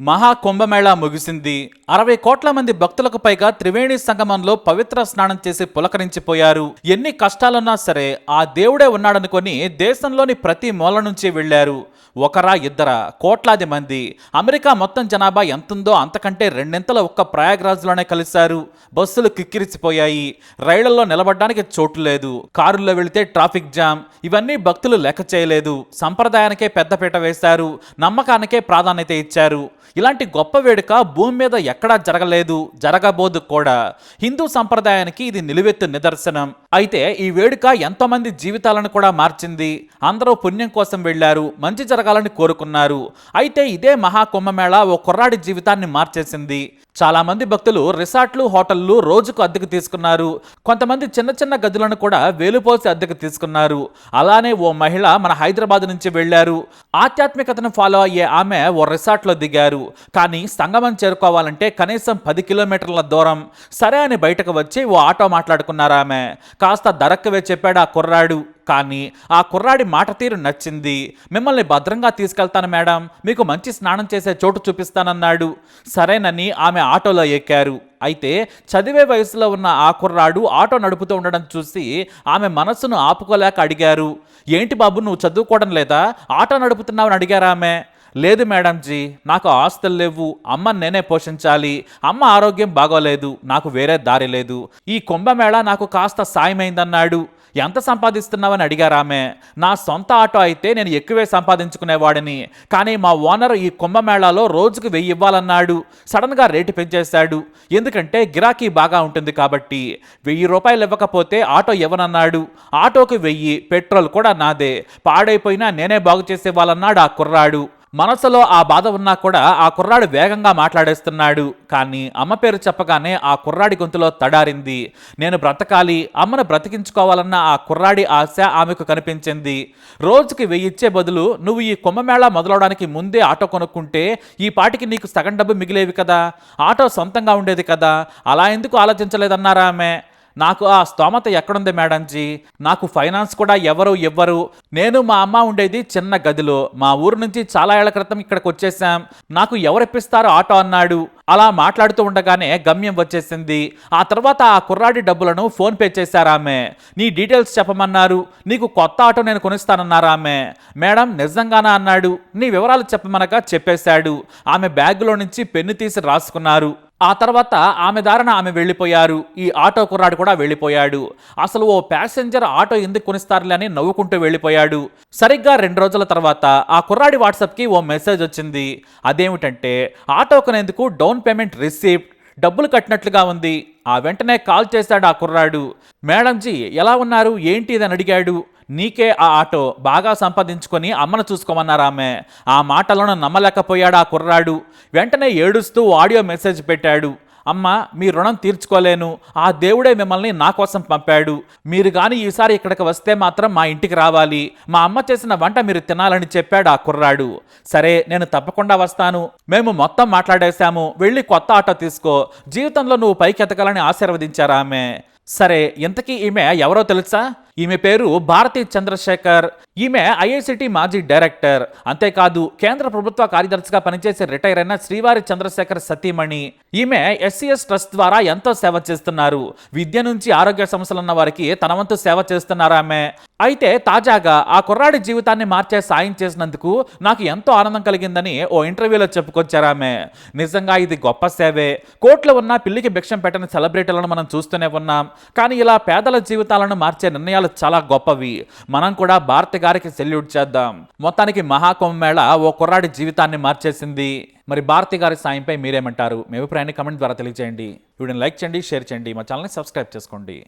మహా కుంభమేళా ముగిసింది. అరవై కోట్ల మంది భక్తులకు పైగా త్రివేణి సంగమంలో పవిత్ర స్నానం చేసి పులకరించిపోయారు. ఎన్ని కష్టాలున్నా సరే ఆ దేవుడే ఉన్నాడనుకొని దేశంలోని ప్రతి మూల నుంచి వెళ్ళారు ఒకరా ఇద్దరా కోట్లాది మంది. అమెరికా మొత్తం జనాభా ఎంతుందో అంతకంటే రెండింతల ఒక్క ప్రయాగ్రాజ్లోనే కలిశారు. బస్సులు కిక్కిరిసిపోయాయి. రైళ్ళలో నిలబడడానికి చోటు లేదు. కారుల్లో వెళితే ట్రాఫిక్ జామ్. ఇవన్నీ భక్తులు లెక్క చేయలేదు. సంప్రదాయానికే పెద్దపీట వేశారు. నమ్మకానికే ప్రాధాన్యత ఇచ్చారు. ఇలాంటి గొప్ప వేడుక భూమి మీద ఎక్కడా జరగలేదు జరగబోదు కూడా. హిందూ సంప్రదాయానికి ఇది నిలువెత్తు నిదర్శనం. అయితే ఈ వేడుక ఎంతోమంది జీవితాలను కూడా మార్చింది. అందరూ పుణ్యం కోసం వెళ్ళారు మంచి జరగాలని కోరుకున్నారు. అయితే ఇదే మహాకుంభమేళ ఓ కుర్రాడి జీవితాన్ని మార్చేసింది. చాలామంది భక్తులు రిసార్ట్లు హోటళ్ళు రోజుకు అద్దెకు తీసుకున్నారు. కొంతమంది చిన్న చిన్న గదులను కూడా వేలుపోసి అద్దెకు తీసుకున్నారు. అలానే ఓ మహిళ మన హైదరాబాద్ నుంచి వెళ్ళారు ఆధ్యాత్మికతను ఫాలో అయ్యే ఆమె ఓ రిసార్ట్లో దిగారు. కానీ సంగమం చేరుకోవాలంటే కనీసం పది కిలోమీటర్ల దూరం. సరే అని బయటకు వచ్చి ఓ ఆటో మాట్లాడుకున్నారు ఆమె. కాస్త ధరక్కువే చెప్పాడు ఆ కుర్రాడు. కానీ ఆ కుర్రాడి మాట తీరు నచ్చింది. మిమ్మల్ని భద్రంగా తీసుకెళ్తాను మేడం. మీకు మంచి స్నానం చేసే చోటు చూపిస్తానన్నాడు. సరేనని ఆమె ఆటోలో ఎక్కారు. అయితే చదివే వయసులో ఉన్న ఆ కుర్రాడు ఆటో నడుపుతూ ఉండడం చూసి ఆమె మనస్సును ఆపుకోలేక అడిగారు. ఏంటి బాబు నువ్వు చదువుకోవడం లేదా? ఆటో నడుపుతున్నావని అడిగారు ఆమె? లేదు మేడం జీ నాకు ఆస్తులు లేవు అమ్మ నేనే పోషించాలి అమ్మ ఆరోగ్యం బాగోలేదు నాకు వేరే దారి లేదు. ఈ కుంభమేళ నాకు కాస్త సాయమైందన్నాడు. ఎంత సంపాదిస్తున్నావని అడిగారామె నా సొంత ఆటో అయితే నేను ఎక్కువే సంపాదించుకునేవాడిని. కానీ మా ఓనర్ ఈ కుంభమేళాలో రోజుకు వెయ్యి ఇవ్వాలన్నాడు. సడన్గా రేటు పెంచేశాడు. ఎందుకంటే గిరాకీ బాగా ఉంటుంది కాబట్టి. వెయ్యి రూపాయలు ఇవ్వకపోతే ఆటో ఇవ్వనన్నాడు. ఆటోకి వెయ్యి పెట్రోల్ కూడా నాదే. పాడైపోయినా నేనే బాగు చేసేవాళ్ళన్నాడు ఆ కుర్రాడు. మనసులో ఆ బాధ ఉన్నా కూడా ఆ కుర్రాడు వేగంగా మాట్లాడేస్తున్నాడు. కానీ అమ్మ పేరు చెప్పగానే ఆ కుర్రాడి గొంతులో తడారింది. నేను బ్రతకాలి అమ్మను బ్రతికించుకోవాలన్న ఆ కుర్రాడి ఆశ ఆమెకు కనిపించింది. రోజుకి వెయ్యిచ్చే బదులు నువ్వు ఈ కుంభమేళా మొదలవడానికి ముందే ఆటో కొనుక్కుంటే ఈ పాటికి నీకు సగం డబ్బు మిగిలేవి కదా? ఆటో సొంతంగా ఉండేది కదా? అలా ఎందుకు ఆలోచించలేదన్నారా ఆమె? నాకు ఆ స్తోమత ఎక్కడుంది మేడం జీ నాకు ఫైనాన్స్ కూడా ఎవరు ఇవ్వరు. నేను మా అమ్మ ఉండేది చిన్న గదిలో. మా ఊరు నుంచి చాలా ఏళ్ళ క్రితం ఇక్కడికి వచ్చేసాం నాకు ఎవరిప్పిస్తారు ఆటో అన్నాడు. అలా మాట్లాడుతూ ఉండగానే గమ్యం వచ్చేసింది. ఆ తర్వాత ఆ కుర్రాడి డబ్బులను ఫోన్ పే చేశారామె ఆమె. నీ డీటెయిల్స్ చెప్పమన్నారు. నీకు కొత్త ఆటో నేను కొనిస్తానన్నారామె మేడం నిజంగానా అన్నాడు. నీ వివరాలు చెప్పమనగా చెప్పేశాడు. ఆమె బ్యాగులో నుంచి పెన్ను తీసి రాసుకున్నారు. ఆ తర్వాత ఆమె దారిన ఆమె వెళ్ళిపోయారు. ఈ ఆటో కుర్రాడు కూడా వెళ్ళిపోయాడు. అసలు ఓ ప్యాసింజర్ ఆటో ఎందుకు కొనిస్తారులే అని నవ్వుకుంటూ వెళ్ళిపోయాడు. సరిగ్గా రెండు రోజుల తర్వాత ఆ కుర్రాడి వాట్సాప్కి ఓ మెసేజ్ వచ్చింది. అదేమిటంటే ఆటో కొనేందుకు డౌన్ పేమెంట్ రిసీప్ట్ డబ్బులు కట్టినట్లుగా ఉంది. ఆ వెంటనే కాల్ చేశాడు ఆ కుర్రాడు. మేడంజీ ఎలా ఉన్నారు? ఏంటి? అని అడిగాడు. నీకే ఆ ఆటో బాగా సంపాదించుకొని అమ్మను చూసుకోమన్నారు ఆమె. ఆ మాటలను నమ్మలేకపోయాడు ఆ కుర్రాడు. వెంటనే ఏడుస్తూ ఆడియో మెసేజ్ పెట్టాడు. అమ్మ మీ రుణం తీర్చుకోలేను. ఆ దేవుడే మిమ్మల్ని నా కోసం పంపాడు. మీరు కానీ ఈసారి ఇక్కడికి వస్తే మాత్రం మా ఇంటికి రావాలి. మా అమ్మ చేసిన వంట మీరు తినాలని చెప్పాడు ఆ కుర్రాడు. సరే నేను తప్పకుండా వస్తాను. మేము మొత్తం మాట్లాడేశాము. వెళ్ళి కొత్త ఆటో తీసుకో. జీవితంలో నువ్వు పైకి ఎదగాలని ఆశీర్వదించారా ఆమె. సరే ఇంతకీ ఈమె ఎవరో తెలుసా? ఈమె పేరు భారతి చంద్రశేఖర్. ఈమె ఐఐసిటి మాజీ డైరెక్టర్. అంతేకాదు కేంద్ర ప్రభుత్వ కార్యదర్శిగా పనిచేసి రిటైర్ అయిన శ్రీవారి చంద్రశేఖర్ సతీమణి. ఈమె ఎస్సీఎస్ ట్రస్ట్ ద్వారా ఎంతో సేవ చేస్తున్నారు. విద్య నుంచి ఆరోగ్య సమస్యలున్న వారికి తన వంతు సేవ చేస్తున్నారు ఆమె. అయితే తాజాగా ఆ కుర్రాడి జీవితాన్ని మార్చే సాయం చేసినందుకు నాకు ఎంతో ఆనందం కలిగిందని ఓ ఇంటర్వ్యూలో చెప్పుకొచ్చారు ఆమె. నిజంగా ఇది గొప్ప సేవే. కోట్లు ఉన్న పిల్లికి భిక్షం పెట్టని సెలబ్రిటీలను మనం చూస్తూనే ఉన్నాం. కానీ ఇలా పేదల జీవితాలను మార్చే నిర్ణయాలు చాలా గొప్పవి. మనం కూడా భారతి గారికి సెల్యూట్ చేద్దాం. మొత్తానికి మహాకుంభమేళ ఓ కుర్రాడి జీవితాన్ని మార్చేసింది. మరి భారతి గారి సాయంపై మీరేమంటారు? మీ అభిప్రాయాన్ని కమెంట్ ద్వారా తెలియజేయండి వీడియోని లైక్ చేయండి షేర్ చేయండి. మా ఛానల్ని సబ్స్క్రైబ్ చేసుకోండి.